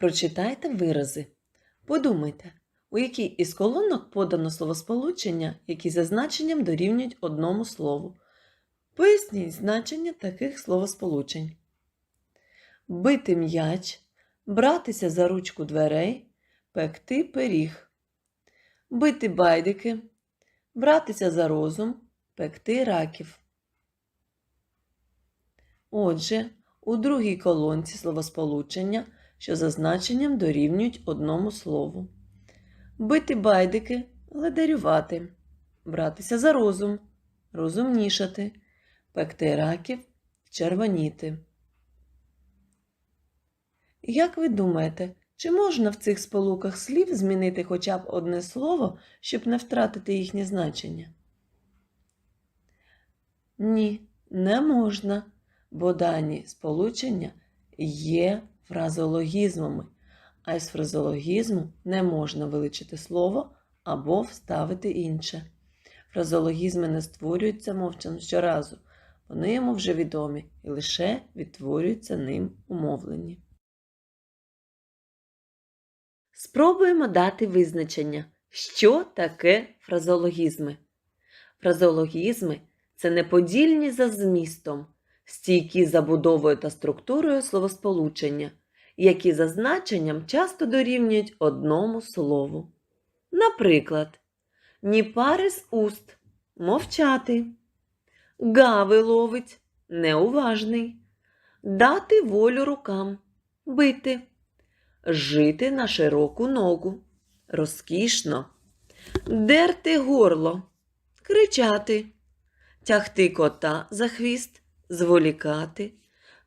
Прочитайте вирази. Подумайте, у якій із колонок подано словосполучення, які за значенням дорівнюють одному слову. Поясніть значення таких словосполучень. Бити м'яч, братися за ручку дверей, пекти пиріг. Бити байдики, братися за розум, пекти раків. Отже, у другій колонці словосполучення, що за значенням дорівнюють одному слову. Бити байдики ледарювати, братися за розум, розумнішати, пекти раків, червоніти. Як ви думаєте, чи можна в цих сполуках слів змінити хоча б одне слово, щоб не втратити їхнє значення? Ні, не можна, бо дані сполучення є фразеологізмами, а із фразеологізму не можна вилучити слово або вставити інше. Фразеологізми не створюються мовчан щоразу, вони йому вже відомі і лише відтворюються ним умовлені. Спробуємо дати визначення, що таке фразеологізми. Фразеологізми це неподільні за змістом, стійкі забудовою та структурою словосполучення, які за значенням часто дорівнюють одному слову. Наприклад, ні пари з уст мовчати, гави ловить неуважний, дати волю рукам, бити, жити на широку ногу, розкішно, дерти горло, кричати, тягти кота за хвіст, зволікати,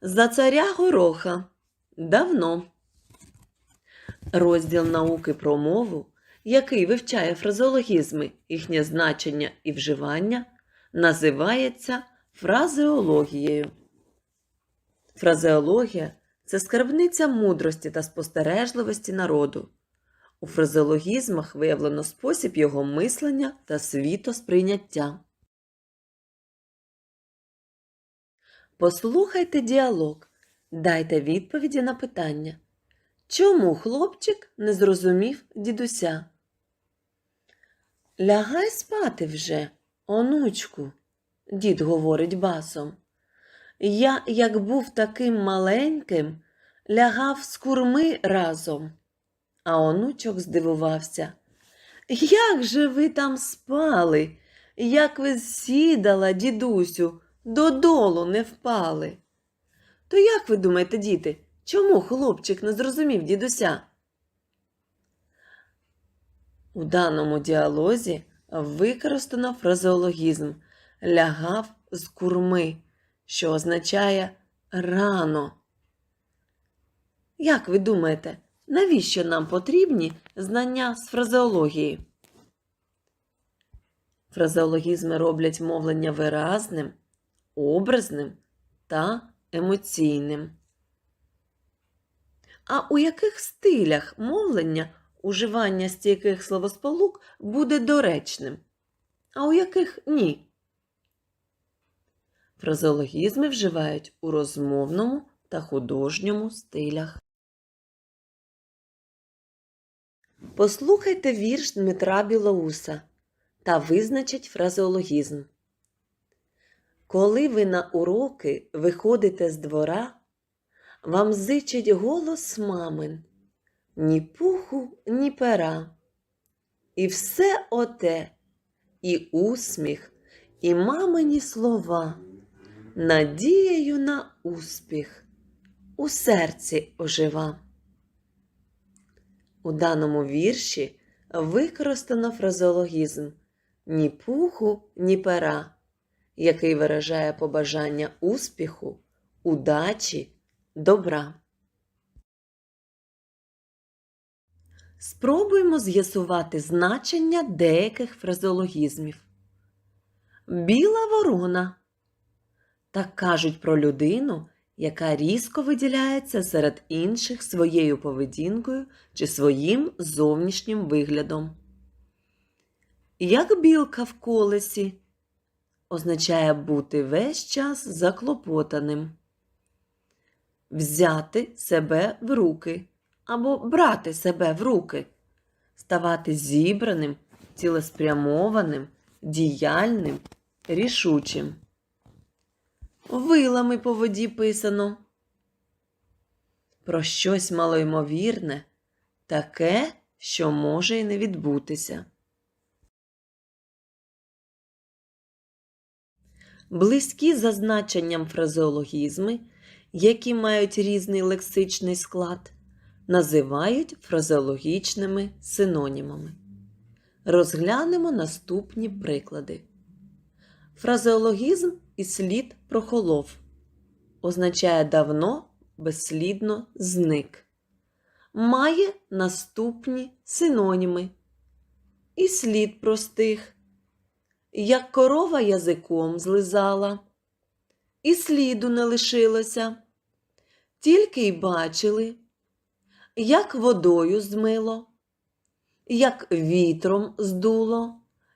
за царя гороха давно. Розділ науки про мову, який вивчає фразеологізми, їхнє значення і вживання, називається фразеологією. Фразеологія це скарбниця мудрості та спостережливості народу. У фразеологізмах виявлено спосіб його мислення та світосприйняття. Послухайте діалог. Дайте відповіді на питання. Чому хлопчик не зрозумів дідуся? Лягай спати вже, онучку, дід говорить басом. Я, як був таким маленьким, лягав з курми разом. А онучок здивувався. Як же ви там спали? Як ви сідала, дідусю, додолу не впали? То як ви думаєте, діти, чому хлопчик не зрозумів дідуся? У даному діалозі використано фразеологізм лягав з курми, що означає рано. Як ви думаєте, навіщо нам потрібні знання з фразеології? Фразеологізми роблять мовлення виразним, образним та емоційним. А у яких стилях мовлення уживання стійких словосполук буде доречним, а у яких ні? Фразеологізми вживають у розмовному та художньому стилях. Послухайте вірш Дмитра Білоуса та визначить фразеологізм. Коли ви на уроки виходите з двора, вам зичить голос мамин, ні пуху, ні пера. І все оте, і усміх, і мамині слова, надією на успіх у серці ожива. У даному вірші використано фразеологізм ні пуху, ні пера, який виражає побажання успіху, удачі, добра. Спробуємо з'ясувати значення деяких фразеологізмів. Біла ворона. Так кажуть про людину, яка різко виділяється серед інших своєю поведінкою чи своїм зовнішнім виглядом. Як білка в колесі означає бути весь час заклопотаним. Взяти себе в руки або брати себе в руки, ставати зібраним, цілеспрямованим, діяльним, рішучим. Вилами по воді писано. Про щось малоймовірне, таке, що може й не відбутися. Близькі за значенням фразеологізми, які мають різний лексичний склад, називають фразеологічними синонімами. Розглянемо наступні приклади. Фразеологізм і слід прохолов означає давно, безслідно зник. Має наступні синоніми. І слід простих, як корова язиком злизала, і сліду не лишилося, тільки й бачили, як водою змило, як вітром здуло,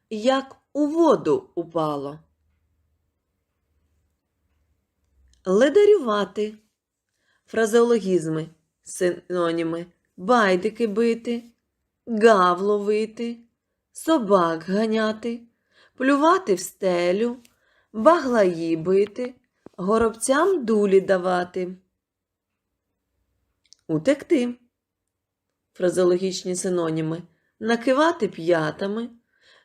як у воду упало. Ледарювати. Фразеологізми, синоніми, байдики бити, гав ловити, собак ганяти, плювати в стелю, баглаї бити, горобцям дулі давати. Утекти. Фразеологічні синоніми накивати п'ятами,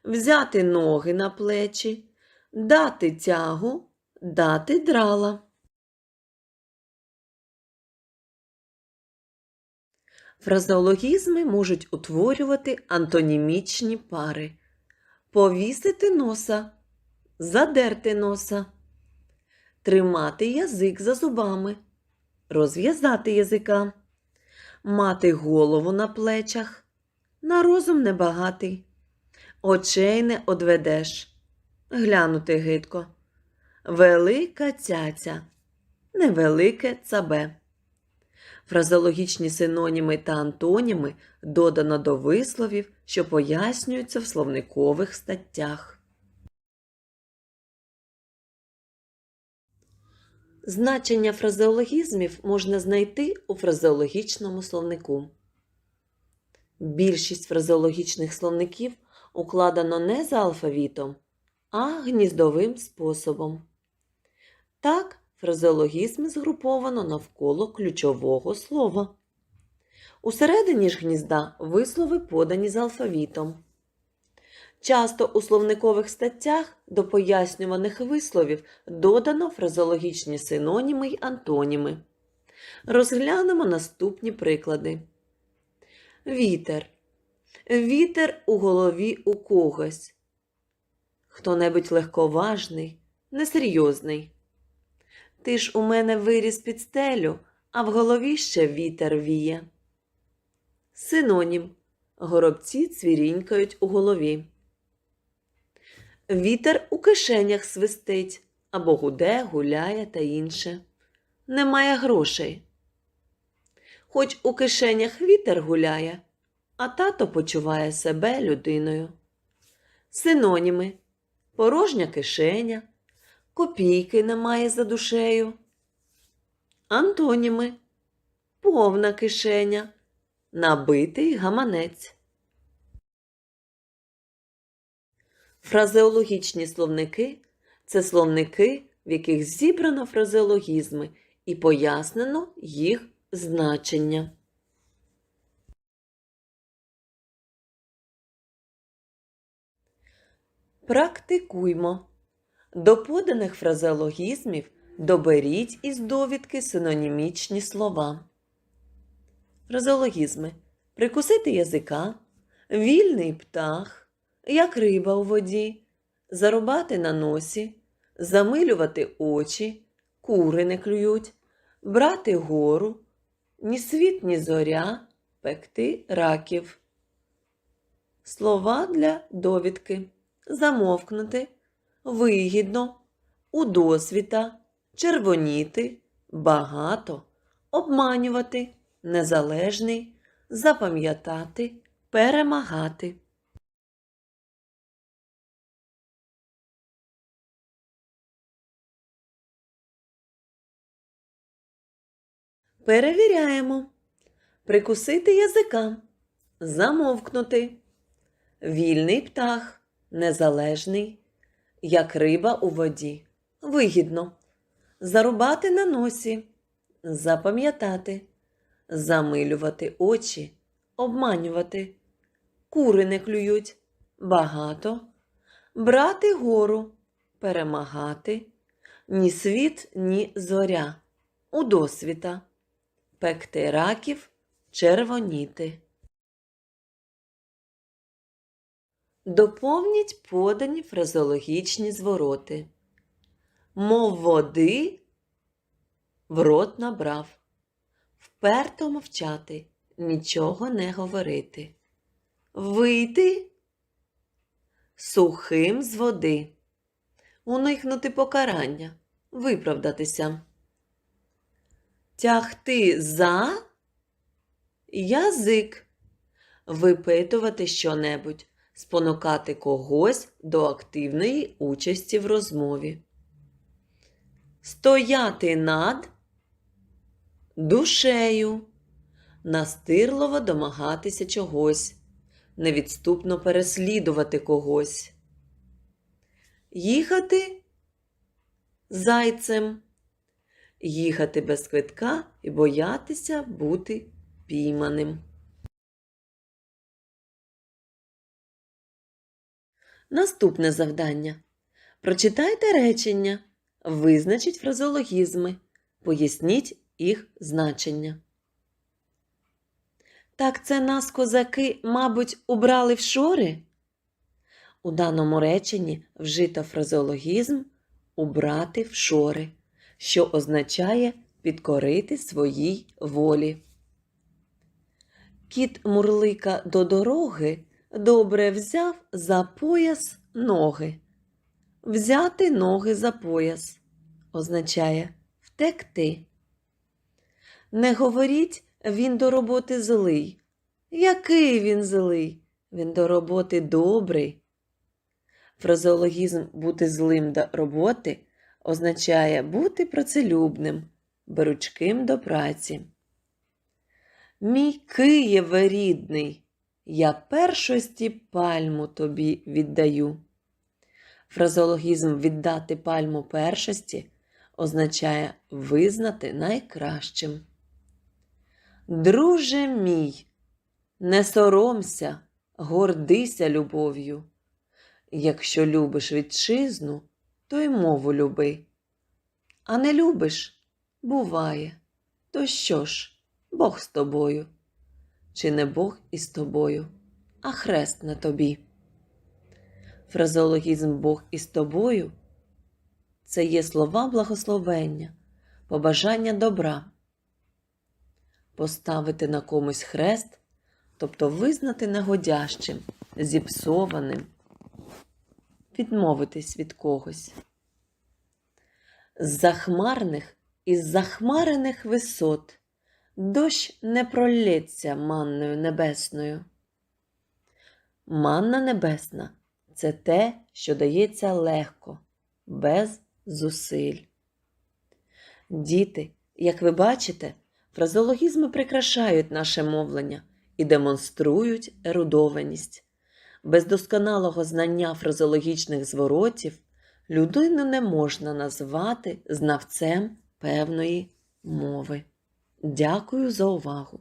взяти ноги на плечі, дати тягу, дати драла. Фразеологізми можуть утворювати антонімічні пари. Повісити носа, задерти носа, тримати язик за зубами, розв'язати язика, мати голову на плечах, на розум небагатий, очей не одведеш, глянути гидко, велика цяця, невелике цабе. Фразеологічні синоніми та антоніми додано до висловів, що пояснюються в словникових статтях. Значення фразеологізмів можна знайти у фразеологічному словнику. Більшість фразеологічних словників укладено не за алфавітом, а гніздовим способом. Так, фразеологізми згруповано навколо ключового слова. Усередині ж гнізда вислови подані з алфавітом. Часто у словникових статтях до пояснюваних висловів додано фразеологічні синоніми й антоніми. Розглянемо наступні приклади. Вітер. Вітер у голові у когось. Хто-небудь легковажний, несерйозний. Ти ж у мене виріс під стелю, а в голові ще вітер віє. Синонім. Горобці цвірінькають у голові. Вітер у кишенях свистить або гуде, гуляє та інше. Немає грошей. Хоч у кишенях вітер гуляє, а тато почуває себе людиною. Синоніми порожня кишеня, копійки немає за душею. Антоніми повна кишеня, набитий гаманець. Фразеологічні словники це словники, в яких зібрано фразеологізми і пояснено їх значення. Практикуймо. До поданих фразеологізмів доберіть із довідки синонімічні слова. Фразеологізми. Прикусити язика, вільний птах, як риба у воді, зарубати на носі, замилювати очі, кури не клюють, брати гору, ні світ, ні зоря, пекти раків. Слова для довідки. Замовкнути, вигідно, удосвіта, червоніти, багато, обманювати, незалежний, запам'ятати, перемагати. Перевіряємо. Прикусити язика, замовкнути. Вільний птах, незалежний, як риба у воді. Вигідно. Зарубати на носі, запам'ятати, замилювати очі, обманювати. Кури не клюють, багато, брати гору, перемагати, ні світ, ні зоря, у досвіта, пекти раків, червоніти. Доповніть подані фразеологічні звороти. Мов води в рот набрав. Вперто мовчати, нічого не говорити. Вийти сухим з води. Уникнути покарання, виправдатися. Тягти за язик. Випитувати щонебудь, спонукати когось до активної участі в розмові. Стояти над душею, настирливо домагатися чогось, невідступно переслідувати когось. Їхати зайцем, їхати без квитка і боятися бути пійманим. Наступне завдання. Прочитайте речення, визначіть фразеологізми, поясніть їх значення. Так це нас козаки, мабуть, убрали в шори? У даному реченні вжито фразеологізм убрати в шори, що означає підкорити своїй волі. Кіт мурлика до дороги добре взяв за пояс ноги. Взяти ноги за пояс означає втекти. Не говоріть, він до роботи злий. Який він злий? Він до роботи добрий. Фразеологізм бути злим до роботи означає бути працелюбним, беручким до праці. Мій Києве рідний, я першості пальму тобі віддаю. Фразеологізм віддати пальму першості означає визнати найкращим. Друже мій, не соромся, гордися любов'ю. Якщо любиш вітчизну, то й мову люби. А не любиш буває. То що ж, Бог з тобою? Чи не Бог із тобою, а хрест на тобі? Фразеологізм Бог із тобою це є слова благословення, побажання добра. Поставити на комусь хрест, тобто визнати негодящим, зіпсованим, відмовитись від когось. З захмарних із захмарених висот дощ не пролється манною небесною. Манна небесна це те, що дається легко, без зусиль. Діти, як ви бачите, фразеологізми прикрашають наше мовлення і демонструють ерудованість. Без досконалого знання фразеологічних зворотів людину не можна назвати знавцем певної мови. Дякую за увагу!